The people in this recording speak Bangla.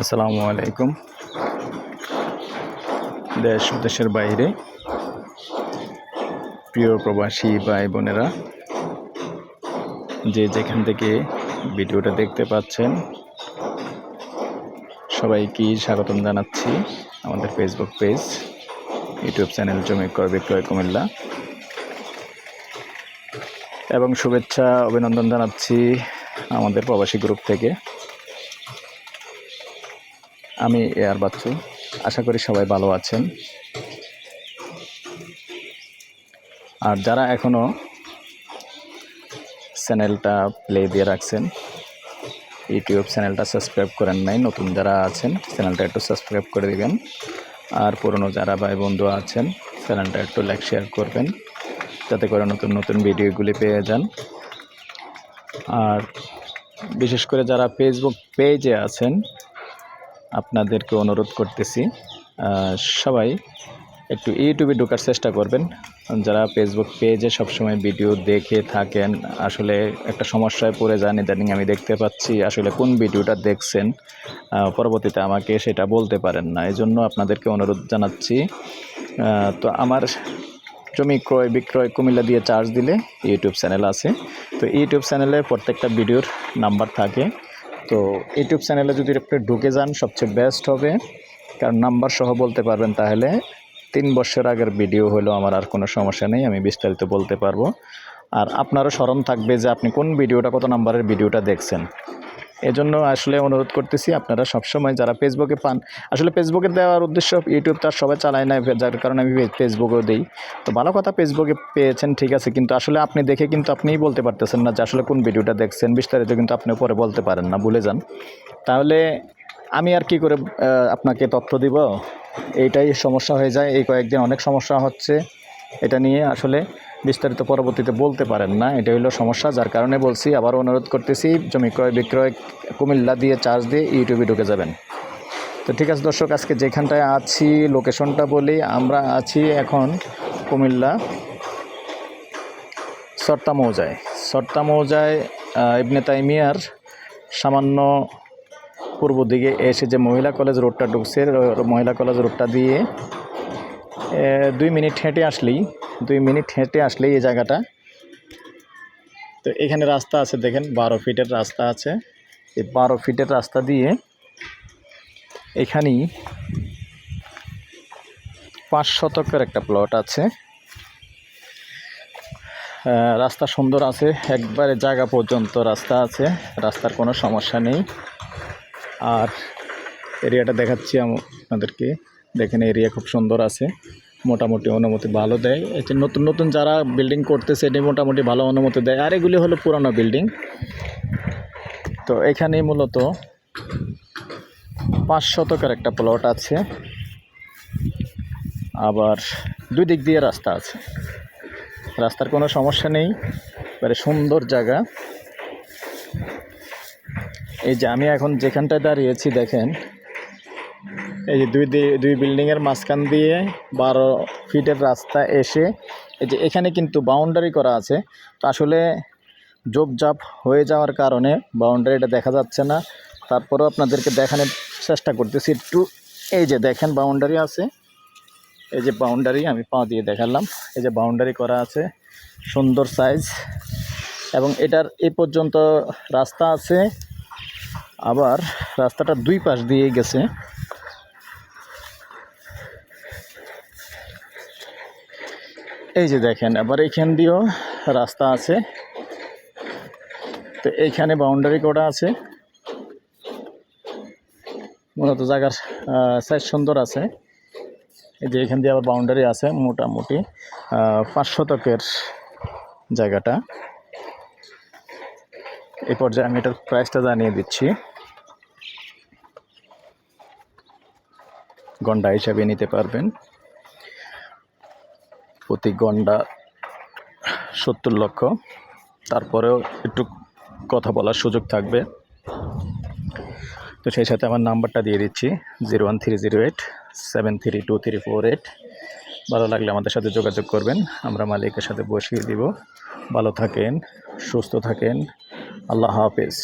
আসসালামু আলাইকুম। দেশ দেশের বাইরে প্রিয় প্রবাসী ভাই বোনেরা, যে যেখান থেকে ভিডিওটা দেখতে পাচ্ছেন, সবাইকে স্বাগতম জানাচ্ছি আমাদের ফেসবুক পেজ ইউটিউব চ্যানেল জমি কর বিক্রয় কুমিল্লা। এবং শুভেচ্ছা, অভিনন্দন জানাচ্ছি আমাদের প্রবাসী গ্রুপ থেকে। আমি এয়ার বাচ্চু। আশা করি সবাই ভালো আছেন। আর যারা এখনও চ্যানেলটা প্লে দিয়ে রাখছেন, ইউটিউব চ্যানেলটা সাবস্ক্রাইব করেন নাই, নতুন যারা আছেন, চ্যানেলটা একটু সাবস্ক্রাইব করে দিবেন। আর পুরনো যারা ভাই বন্ধু আছেন, চ্যানেলটা একটু লাইক শেয়ার করবেন, যাতে করে নতুন নতুন ভিডিওগুলি পেয়ে যান। আর বিশেষ করে যারা ফেসবুক পেজে আছেন আপনাদেরকে অনুরোধ করতেছি সবাই একটু ইউটিউবে ঢোকার চেষ্টা করবেন। যারা ফেসবুক পেজে সবসময় ভিডিও দেখে থাকেন, আসলে একটা সমস্যায় পড়ে যান, ইদানিং আমি দেখতে পাচ্ছি আসলে কোন ভিডিওটা দেখছেন পরবর্তীতে আমাকে সেটা বলতে পারেন না। এই জন্য আপনাদেরকে অনুরোধ জানাচ্ছি তো আমার জমি ক্রয়, বিক্রয় কুমিল্লা দিয়ে চার্জ দিলে ইউটিউব চ্যানেল আছে। তো ইউটিউব চ্যানেলে প্রত্যেকটা ভিডিওর নাম্বার থাকে। তো ইউটিউব চ্যানেলে যদি একটু ঢুকে যান, সবচেয়ে বেস্ট হবে। কারণ নাম্বার সহ বলতে পারবেন তাহলে তিন বছর আগের ভিডিও হলো, আমার আর কোনো সমস্যা নেই, আমি বিস্তারিত বলতে পারব। আর আপনারও স্মরণ থাকবে যে আপনি কোন ভিডিওটা কত নাম্বারের ভিডিওটা দেখছেন। এজন্য আসলে অনুরোধ করতেছি আপনারা সবসময় যারা ফেসবুকে পান, আসলে ফেসবুকে দেওয়ার উদ্দেশ্য ইউটিউব তার সবাই চালায় না, যার কারণে আমি ফেসবুকেও দিই। তো ভালো কথা ফেসবুকে পেয়েছেন, ঠিক আছে, কিন্তু আসলে আপনি দেখে কিন্তু আপনিই বলতে পারতেছেন না যে আসলে কোন ভিডিওটা দেখছেন, বিস্তারিত কিন্তু আপনি পরে বলতে পারেন না, ভুলে যান। তাহলে আমি আর কি করে আপনাকে তথ্য দিব? এইটাই সমস্যা হয়ে যায়, এই কয়েকদিন অনেক সমস্যা হচ্ছে, এটা নিয়ে আসলে বিস্তারিত পরবর্তীতে বলতে পারেন না। এটা হলো সমস্যা, যার কারণে বলছি, আবার অনুরোধ করতেছি, জমি ক্রয়, বিক্রয়, কুমিল্লা দিয়ে চার্জ দিয়ে ইউটিউবে ঢুকে যাবেন। তো ঠিক আছে দর্শক, আজকে যেখানটায় আছি, লোকেশনটা বলি, আমরা আছি এখন কুমিল্লা সর্তা মৌজায়। সর্তা মৌজায় ইবনে তাইমিয়ার সামান্য পূর্ব দিকে এসে যে মহিলা কলেজ রোডটা ঢুকছে মহিলা কলেজ রোডটা দিয়ে দুই মিনিট হেঁটে আসলেই দুই মিনিট হেঁটে আসলেই এই জায়গাটা। তো এখানে রাস্তা আছে দেখেন, বারো ফিটের রাস্তা আছে। এই বারো ফিটের রাস্তা দিয়ে এখানেই পাঁচ শতকের একটা প্লট আছে। রাস্তা সুন্দর আছে, একবারে জায়গা পর্যন্ত রাস্তা আছে, রাস্তার কোনো সমস্যা নেই। আর এরিয়াটা দেখাচ্ছি আপনাদেরকে। দেখেন এরিয়া খুব সুন্দর আছে। মোটামুটি অনুমতি ভালো দেয়। এতে নতুন নতুন যারা বিল্ডিং করতেছে এটি মোটামুটি ভালো অনুমতি দেয়। আর এগুলি হলো পুরানো বিল্ডিং তো এখানেই মূলত পাঁচ শতকের একটা প্লট আছে। আবার দুই দিক দিয়ে রাস্তা আছে। রাস্তার কোনো সমস্যা নেই। এবারে সুন্দর জায়গা। এই যে আমি এখন যেখানটায় দাঁড়িয়েছি, দেখেন এই যে দুই দুই বিল্ডিংয়ের মাঝখান দিয়ে বারো ফিটের রাস্তা এসে, এই যে এখানে কিন্তু বাউন্ডারি করা আছে। তো আসলে জোপজাপ হয়ে যাওয়ার কারণে বাউন্ডারিটা দেখা যাচ্ছে না। তারপরেও আপনাদেরকে দেখানোর চেষ্টা করতেছি। একটু এই যে দেখেন বাউন্ডারি আছে। এই যে বাউন্ডারি আমি পা দিয়ে দেখালাম। এই যে বাউন্ডারি করা আছে। সুন্দর সাইজ এবং এটার এ পর্যন্ত রাস্তা আছে। আবার রাস্তাটা দুই পাশ দিয়ে গেছে। এই যে দেখেন, আবার এইখান দিয়েও রাস্তা আছে। তো এইখানে বাউন্ডারি করা আছে। মূলত জায়গার সাইজ সুন্দর আছে। এই যে এখান দিয়ে আবার বাউন্ডারি আছে মোটামুটি পাঁচ শতকের জায়গাটা। এই পর্যায়ে আমি এটার প্রাইসটা জানিয়ে দিচ্ছি। গন্ডা হিসাবে নিতে পারবেন। প্রতি গন্ডা সত্তর লক্ষ। তারপরেও একটু কথা বলার সুযোগ থাকবে। তো সেই সাথে আমার নাম্বারটা দিয়ে দিচ্ছি, zero one three zero eight seven three two three four eight. ভালো লাগলে আমাদের সাথে যোগাযোগ করবেন, আমরা মালিকের সাথে বসিয়ে দিব। ভালো থাকেন, সুস্থ থাকেন, আল্লাহ হাফেজ।